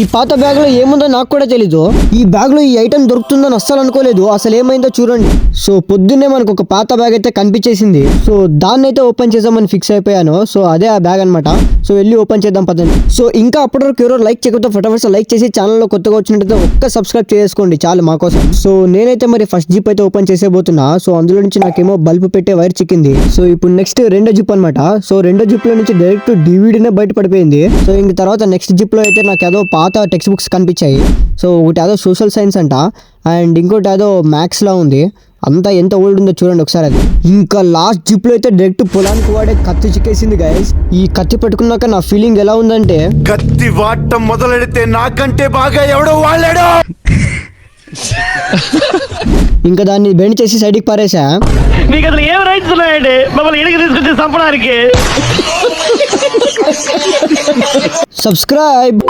ఈ పాత బ్యాగ్లో ఏముందో నాకు కూడా తెలీదు. ఈ బ్యాగ్లో ఈ ఐటమ్ దొరుకుతుందని అస్సలు అనుకోలేదు. అసలు ఏమైందో చూడండి. సో పొద్దున్నే మనకు ఒక పాత బ్యాగ్ అయితే కనిపించేసింది. సో దాన్ని అయితే ఓపెన్ చేద్దామని ఫిక్స్ అయిపోయాను. సో అదే ఆ బ్యాగ్ అనమాట సో వెళ్ళి ఓపెన్ చేద్దాం పదండి. సో ఇంకా అప్పటి వరకు ఎవరో లైక్ చేయకపోతే ఫటాఫట్ లైక్ చేసి ఛానల్లో కొత్తగా వచ్చినట్టయితే ఒక్క సబ్స్క్రైబ్ చేసుకోండి. చాలు మా కోసం. సో నేనైతే మరి ఫస్ట్ జిప్ అయితే ఓపెన్ చేసేబోతున్నా సో అందులో నుంచి నాకేమో బల్బ్ పెట్టే వైర్ చిక్కింది. సో ఇప్పుడు నెక్స్ట్ రెండో జిప్ అనమాట సో రెండో జిప్లో నుంచి డైరెక్ట్ డివిడీనే బయట పడిపోయింది సో ఇంక తర్వాత నెక్స్ట్ జిప్లో అయితే నాకు ఏదో పాత టెక్స్ట్ బుక్స్ కనిపించాయి. సో ఒకటి ఏదో సోషల్ సైన్స్ అంట. అండ్ ఇంకోటి ఏదో మ్యాథ్స్ లా ఉంది. అంతా ఎంత ఓల్డ్ ఉందో చూడండి ఒకసారి అది. ఇంకా లాస్ట్ జిప్లో అయితే డైరెక్ట్ పొలానికి వాడే కత్తి చిక్కేసింది గైస్ ఈ కత్తి పట్టుకున్నాక నా ఫీలింగ్ ఎలా ఉందంటే కత్తి వాడటం మొదలెడితే నాకంటే బాగా ఎవడో వాళ్ళాడో ఇంకా దాన్ని బెండ్ చేసి సైడ్కి పారేసా? మీకు అసలు ఏం రైట్స్ ఉన్నాయండి? మమ్మల్ని ఇంటికి తీసుకొచ్చి చంపడానికి. సబ్స్క్రైబ్